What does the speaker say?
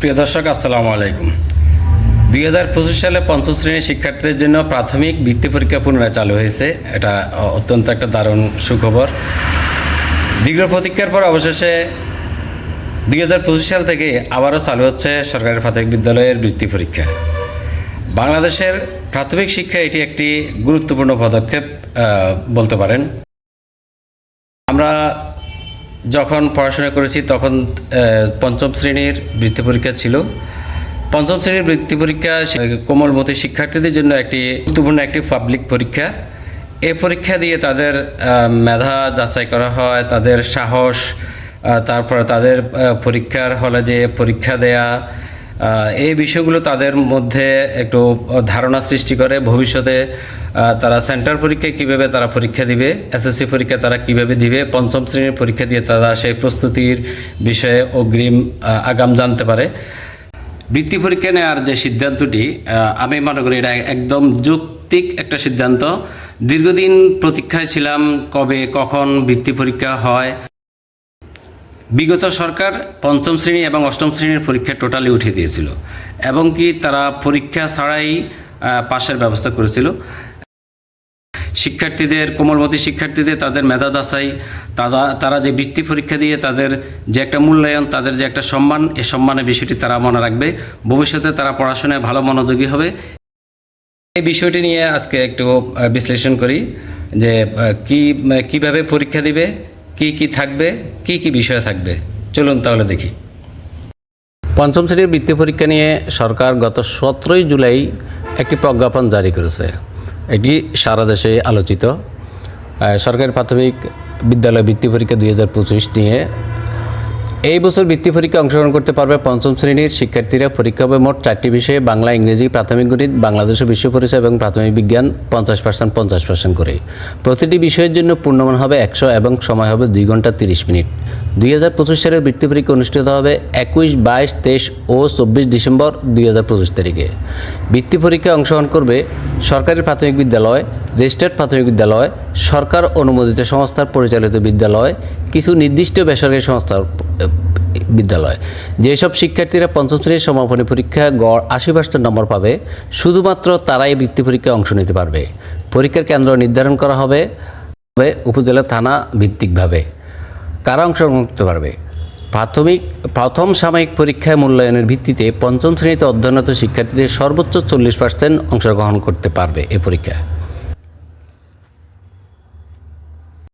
প্রিয় দর্শক, আসসালামু আলাইকুম। দুই হাজার পঁচিশ সালে পঞ্চম শ্রেণির শিক্ষার্থীদের জন্য প্রাথমিক বৃত্তি পরীক্ষা পুনরায় চালু হয়েছে। এটা অত্যন্ত একটা দারুণ সুখবর। দীর্ঘ প্রতীক্ষার পর অবশেষে দুই হাজার পঁচিশ সাল থেকে আবারও চালু হচ্ছে সরকারি প্রাথমিক বিদ্যালয়ের বৃত্তি পরীক্ষা। বাংলাদেশের প্রাথমিক শিক্ষা এটি একটি গুরুত্বপূর্ণ পদক্ষেপ বলতে পারেন। আমরা যখন পড়াশোনা করেছি তখন পঞ্চম শ্রেণির বৃত্তি পরীক্ষা ছিল। পঞ্চম শ্রেণির বৃত্তি পরীক্ষা কোমলমতি শিক্ষার্থীদের জন্য একটি গুরুত্বপূর্ণ একটি পাবলিক পরীক্ষা। এ পরীক্ষা দিয়ে তাদের মেধা যাচাই করা হয়, তাদের সাহস তারপরে তাদের পরীক্ষার হলে যে পরীক্ষা দেয়া এই বিষয়গুলো তাদের মধ্যে একটু ধারণা সৃষ্টি করে। ভবিষ্যতে তারা সেন্টার পরীক্ষায় কীভাবে তারা পরীক্ষা দিবে, এসএসসি পরীক্ষা তারা কীভাবে দিবে, পঞ্চম শ্রেণির পরীক্ষা দিয়ে তারা সেই প্রস্তুতির বিষয়ে অগ্রিম আগাম জানতে পারে। বৃত্তি পরীক্ষা নেওয়ার যে সিদ্ধান্তটি আমি মনে করি এটা একদম যৌক্তিক একটা সিদ্ধান্ত। দীর্ঘদিন প্রতীক্ষায় ছিলাম কবে কখন বৃত্তি পরীক্ষা হয়। বিগত সরকার পঞ্চম শ্রেণি এবং অষ্টম শ্রেণির পরীক্ষা টোটালি উঠিয়ে দিয়েছিল এবং কি তারা পরীক্ষা ছাড়াই পাশের ব্যবস্থা করেছিল। শিক্ষার্থীদের, কোমলমতি শিক্ষার্থীদের, তাদের মেধা যাচাই, তারা তারা যে বৃত্তি পরীক্ষা দিয়ে তাদের যে একটা মূল্যায়ন, তাদের যে একটা সম্মান, এ সম্মানের বিষয়টি তারা মনে রাখবে। ভবিষ্যতে তারা পড়াশোনায় ভালো মনোযোগী হবে। এই বিষয়টি নিয়ে আজকে একটু বিশ্লেষণ করি যে কি কীভাবে পরীক্ষা দিবে কি কি থাকবে, কি কি বিষয় থাকবে? চলুন তাহলে দেখি। পঞ্চম শ্রেণির বৃত্তি পরীক্ষা নিয়ে সরকার গত সতেরোই জুলাই একটি প্রজ্ঞাপন জারি করেছে। এটি সারা দেশে আলোচিত। সরকারি প্রাথমিক বিদ্যালয় বৃত্তি পরীক্ষা দুই হাজার পঁচিশ নিয়ে এই বছর বৃত্তি পরীক্ষা অংশগ্রহণ করতে পারবে পঞ্চম শ্রেণির শিক্ষার্থীরা। পরীক্ষা হবে মোট চারটি বিষয়ে, বাংলা, ইংরেজি, প্রাথমিক গণিত বাংলাদেশের বিশ্ব পরিচয় এবং প্রাথমিক বিজ্ঞান পঞ্চাশ পার্সেন্ট পঞ্চাশ পার্সেন্ট করে। প্রতিটি বিষয়ের জন্য পূর্ণমান হবে একশো এবং সময় হবে দুই ঘণ্টা তিরিশ মিনিট। দুই হাজার পঁচিশ সালের বৃত্তি পরীক্ষা অনুষ্ঠিত হবে একুশ, বাইশ, তেইশ ও চব্বিশ ডিসেম্বর দুই হাজার পঁচিশ তারিখে। বৃত্তি পরীক্ষায় অংশগ্রহণ করবে সরকারি প্রাথমিক বিদ্যালয়, রেজিস্টার্ড প্রাথমিক বিদ্যালয়, সরকার অনুমোদিত সংস্থার পরিচালিত বিদ্যালয়, কিছু নির্দিষ্ট বেসরকারি সংস্থার বিদ্যালয়। যেসব শিক্ষার্থীরা পঞ্চম শ্রেণির সমাপনী পরীক্ষা গড় আশি পার্সেন্ট নম্বর পাবে, শুধুমাত্র তারাই বৃত্তি পরীক্ষায় অংশ নিতে পারবে। পরীক্ষার কেন্দ্র নির্ধারণ করা হবে, উপজেলা, থানা ভিত্তিকভাবে। কারা অংশগ্রহণ করতে পারবে? প্রাথমিক, প্রথম সাময়িক পরীক্ষায় মূল্যায়নের ভিত্তিতে পঞ্চম শ্রেণীতে অধ্যয়নরত শিক্ষার্থীদের সর্বোচ্চ চল্লিশ পার্সেন্ট অংশগ্রহণ করতে পারবে এ পরীক্ষায়।